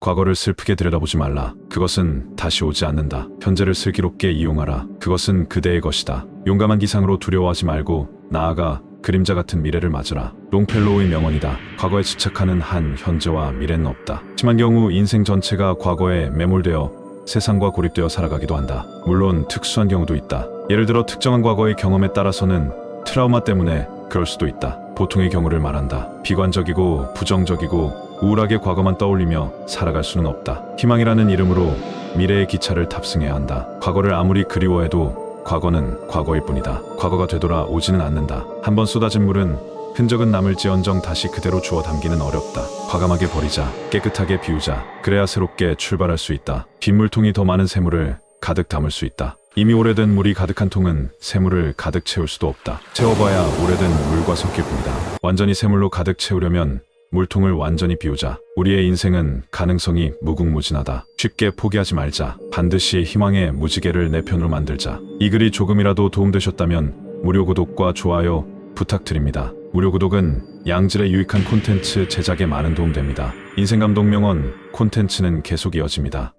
과거를 슬프게 들여다보지 말라. 그것은 다시 오지 않는다. 현재를 슬기롭게 이용하라. 그것은 그대의 것이다. 용감한 기상으로 두려워하지 말고 나아가 그림자 같은 미래를 맞으라. 롱펠로우의 명언이다. 과거에 집착하는 한 현재와 미래는 없다. 심한 경우 인생 전체가 과거에 매몰되어 세상과 고립되어 살아가기도 한다. 물론 특수한 경우도 있다. 예를 들어 특정한 과거의 경험에 따라서는 트라우마 때문에 그럴 수도 있다. 보통의 경우를 말한다. 비관적이고 부정적이고 우울하게 과거만 떠올리며 살아갈 수는 없다. 희망이라는 이름으로 미래의 기차를 탑승해야 한다. 과거를 아무리 그리워해도 과거는 과거일 뿐이다. 과거가 되돌아 오지는 않는다. 한번 쏟아진 물은 흔적은 남을지언정 다시 그대로 주워 담기는 어렵다. 과감하게 버리자. 깨끗하게 비우자. 그래야 새롭게 출발할 수 있다. 빗물통이 더 많은 새물을 가득 담을 수 있다. 이미 오래된 물이 가득한 통은 새물을 가득 채울 수도 없다. 채워봐야 오래된 물과 섞일 뿐이다. 완전히 새물로 가득 채우려면 물통을 완전히 비우자. 우리의 인생은 가능성이 무궁무진하다. 쉽게 포기하지 말자. 반드시 희망의 무지개를 내 편으로 만들자. 이 글이 조금이라도 도움되셨다면 무료 구독과 좋아요 부탁드립니다. 무료 구독은 양질의 유익한 콘텐츠 제작에 많은 도움됩니다. 인생감동 명언 콘텐츠는 계속 이어집니다.